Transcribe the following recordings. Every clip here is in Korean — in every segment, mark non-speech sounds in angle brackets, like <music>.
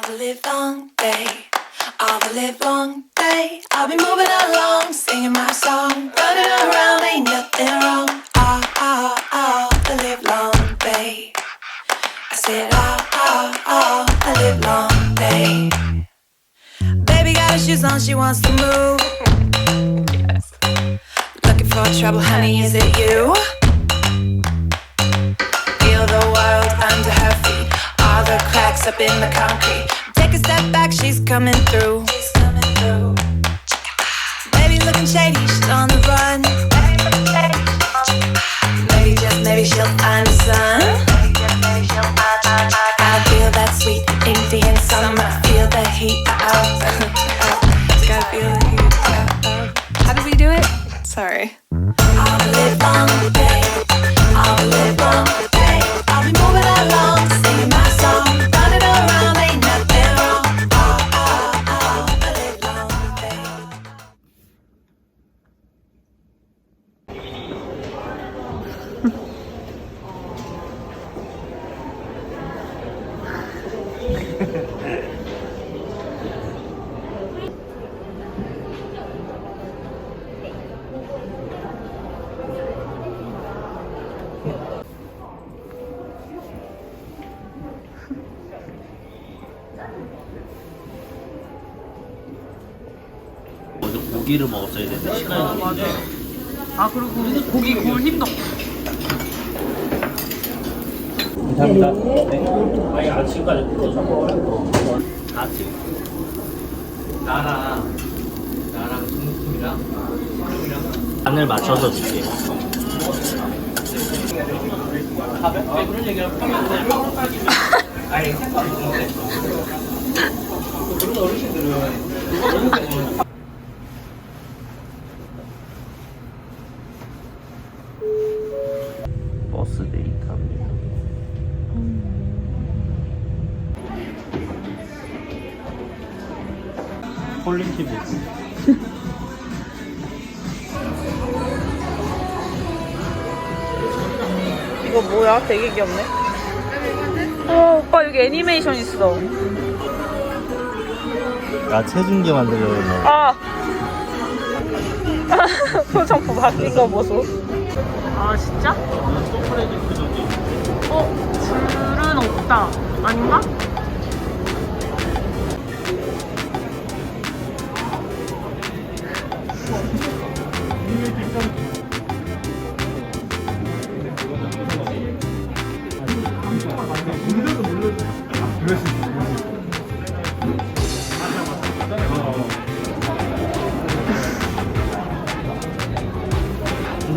All the live long day, all the live long day. I'll be moving along, singing my song, running around, ain't nothing wrong. All, all, all the live long day. I said all, all, all the live long day. Baby got her shoes on, she wants to move. Looking for trouble, honey, is it you? The up in the concrete. Take a step back, she's coming through. She's coming through. Baby looking shady, she's on the run. 고기를 먹었어야 되는데 시간이 너무 맞아. 아 그리고 고기 구울 힘도. 감사합니다. 네. 아니 아침까지 뜯어서 아침. 나랑 나랑 형이랑 간을 맞춰서 줄게. 가볍게 그런 얘기를 하면 <laughs> 돼. 아니 생각 있는데. 그런 어르신들은 되게 귀엽네. 어 오빠 여기 애니메이션 있어. 야 체중계 만들려고 너. 아 <laughs> 표정 바뀐 거 보소. 아 진짜? 어 줄은 없다. 아닌가?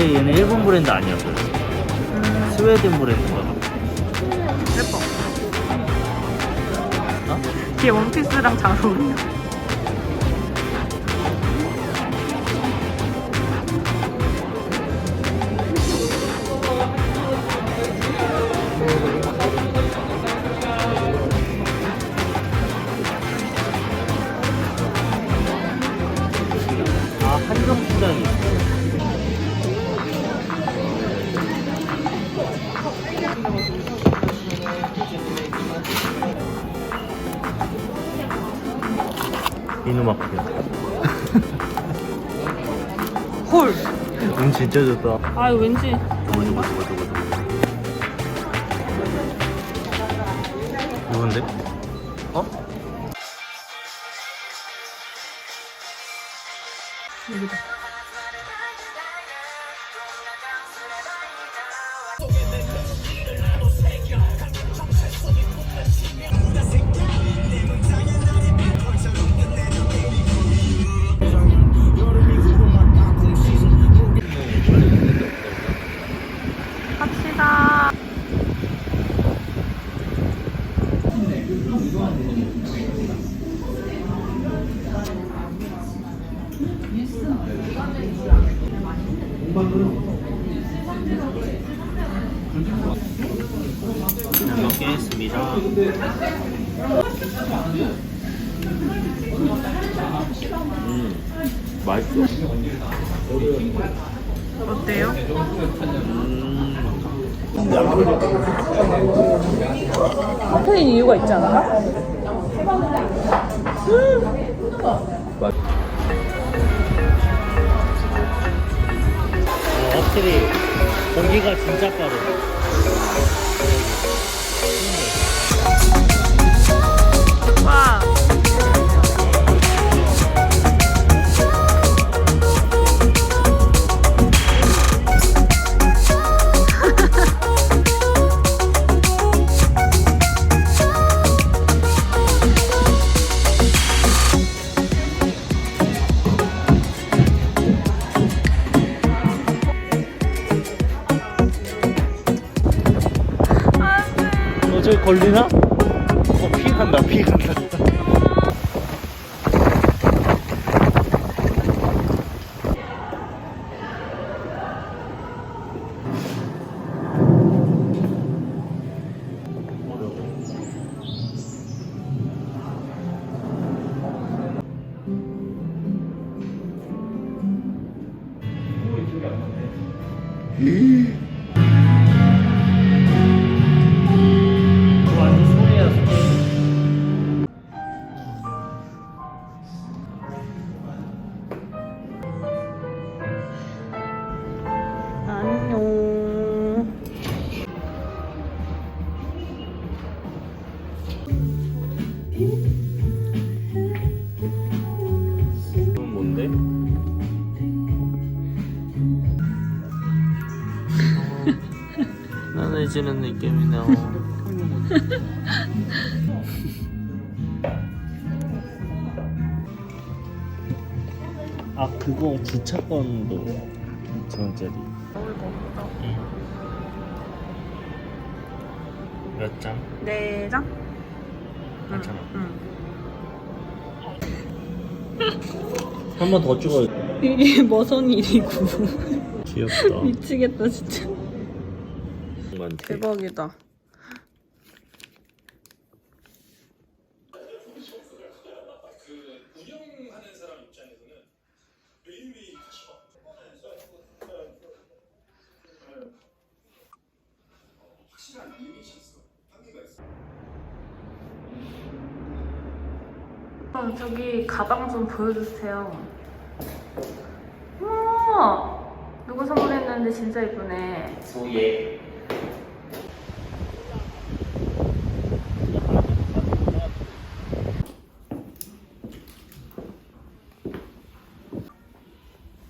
근데 얘는 일본 브랜드 아니었어요. 스웨덴 브랜드인가 봐. 예뻐. 어? 뒤에 원피스랑 잘 어울려. 이누마크야. 헐. 운 진짜 좋다. 아 이거 왠지 저거 저거 저거 저거 음, 핫플인 이유가 있지 않을까? 어, 확실히 공기가 진짜 빠르 걸리나? 어, 피 간다, 피 간다. 완 아 그거 주차권도 2천원짜리 몇 장? 네 장? 괜찮아 응. <laughs> 한번 더 찍어야 이게 머선 일이고. 귀엽다 미치겠다 진짜. 대박이다. 그럼 저기 가방 좀 보여주세요. 우와! 누구 선물했는데 진짜 이쁘네. 소예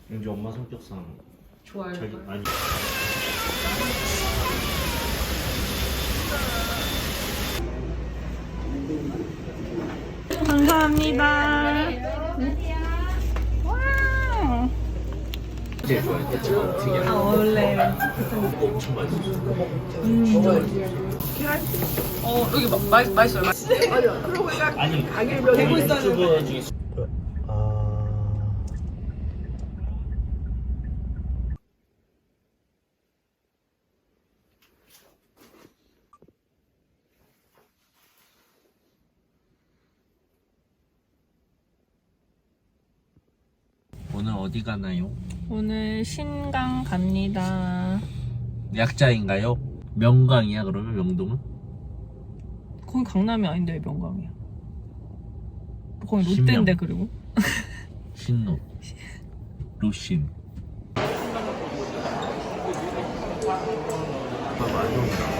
왠지 엄마 성격상 좋아요. 자기 아니 감사합니다. 와. 아 원래. 맛있어 어 여기 마, 맛 맛있어요. 아니 대고 유튜브 중에 아 오늘 어디 가나요? 오늘 신강 갑니다. 약자인가요? 명강이야 그러면 명동은? 거기 강남이 아닌데 왜 명강이야? 거기 신명. 롯데인데 그리고. <laughs> 신노 루신 아 많이 온다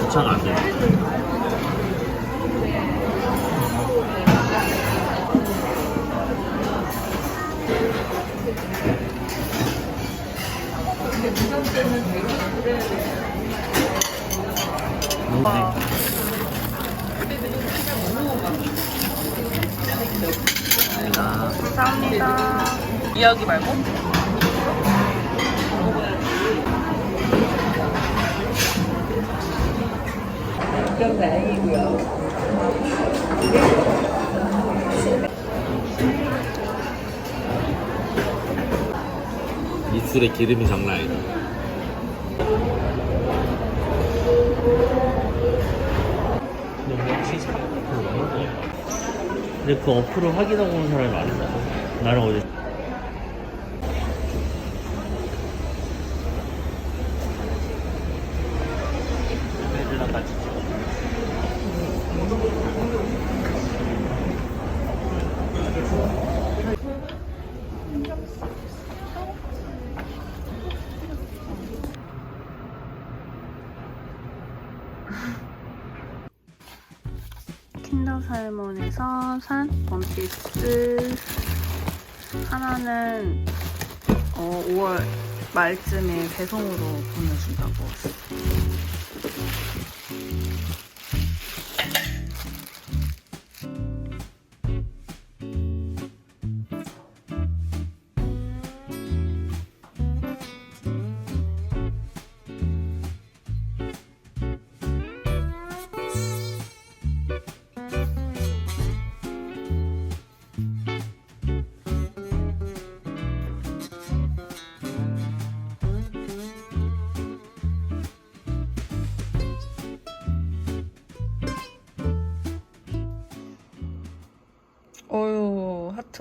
주차가 안 돼. 감사합니다. 이야기 말고? 근데 기름이 장난 아니다. 뭐 근데 그 어플을 확인하고 온 사람이 많은데 나는 어제 킨더 살몬에서 산 원피스. 하나는 어, 5월 말쯤에 배송으로 보내준다고. 어휴,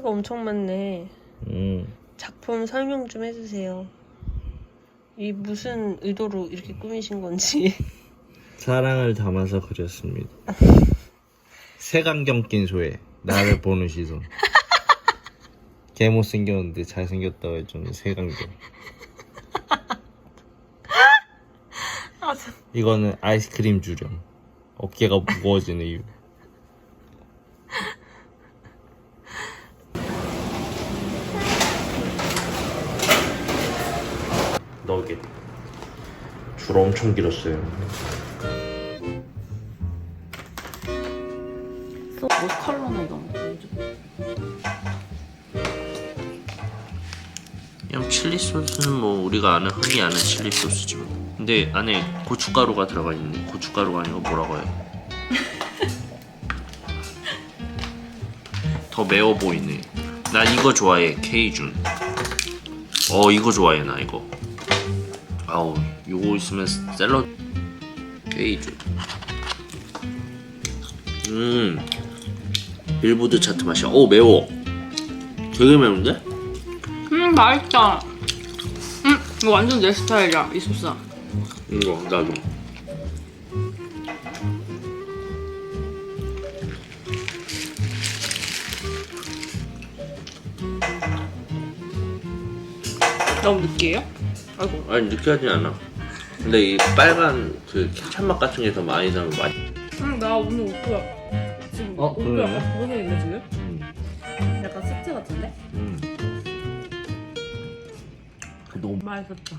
하트가 엄청 많네. 음. 작품 설명 좀 해주세요. 이 무슨 의도로 이렇게 꾸미신 건지. 사랑을 담아서 그렸습니다. <laughs> 색안경 낀 소에 나를 보는 시선. 개 못생겼는데 잘생겼다고 해주는 색안경. <laughs> 이거는 아이스크림 주령. 어깨가 무거워지는 이유. 너겟. 줄 엄청 길었어요. 소 모스칼로나 이런 거 그냥 칠리 소스는 뭐 우리가 아는 흔히 아는 칠리 소스죠. 근데 안에 고춧가루가 들어가 있는 고춧가루가 아니고 뭐라고 해요? <laughs> 더 매워 보이네. 난 이거 좋아해 케이준. 어 이거 좋아해 나 이거. 아우 요거 있으면 샐러드 케이준. 음 빌보드 차트 맛이야. 오 매워. 되게 매운데? 음 맛있다 음 이거 완전 내 스타일이야 이 소스 이거 나도. 너무 느끼해요? 아이고 아니 느끼하진 않아. 근데 이 빨간 그 케찹 맛 같은 게 더 많이 나면 맛. 응나 오늘 옷도 지금 어, 옷도 그래요? 약간 그거 있네 지금? 음. 약간 스트 같은데? 음. 너무 맛있었다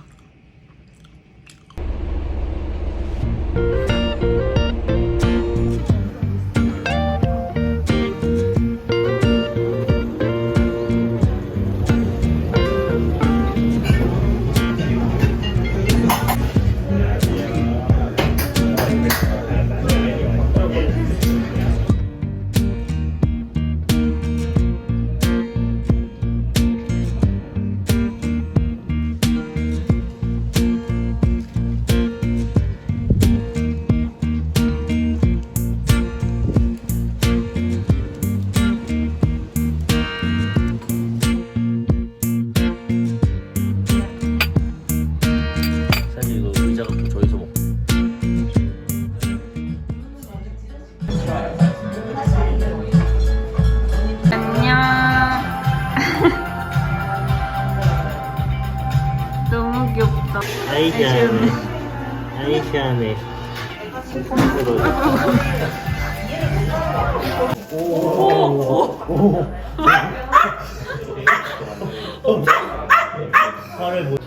3시 안에. 오오오 어? 화를 못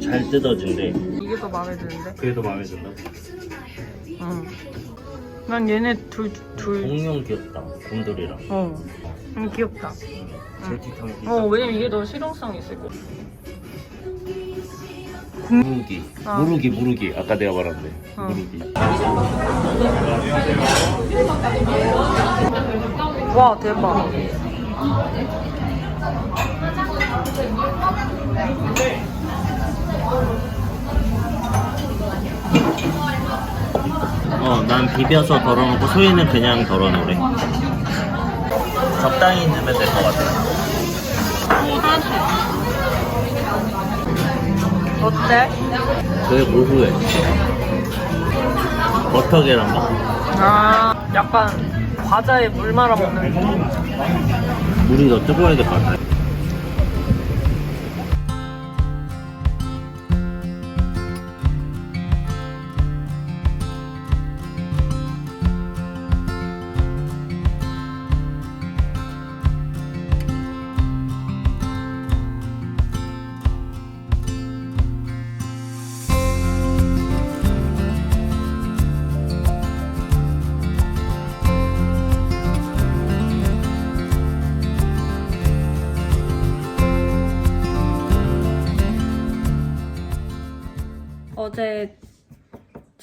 잘 뜯어진대. 이게 더 마음에 드는데? 그게 더 마음에 든다. 응. 난 얘네 둘, 둘, 공룡 귀엽다. 곰돌이랑. 어. 음, 귀엽다. 제티탕 어, 왜냐면 이게 더 실용성이 있을 것 같아. 무르기. 아. 무르기 무르기. 아까 내가 말한데. 어. 무르기. 와, 대박. 어, 난 비벼서 덜어놓고 소희는 그냥 덜어놓으래. 적당히 넣으면 될 것 같아. 어때? 그게 고소해. 버터 계란밥? 아, 약간 과자에 물 말아 먹는 거. 물이 더 뜨거워야 될 것 같아.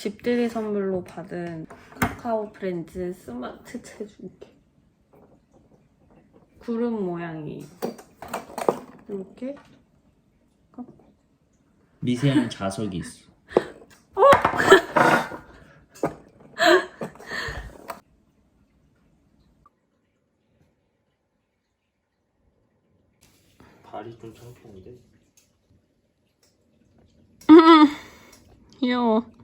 집들이 선물로 받은 카카오 프렌즈 스마트 체중계. 구름 모양이 이렇게 미세한 자석이 있어. <laughs> 발이 좀 창피한데? 귀여워.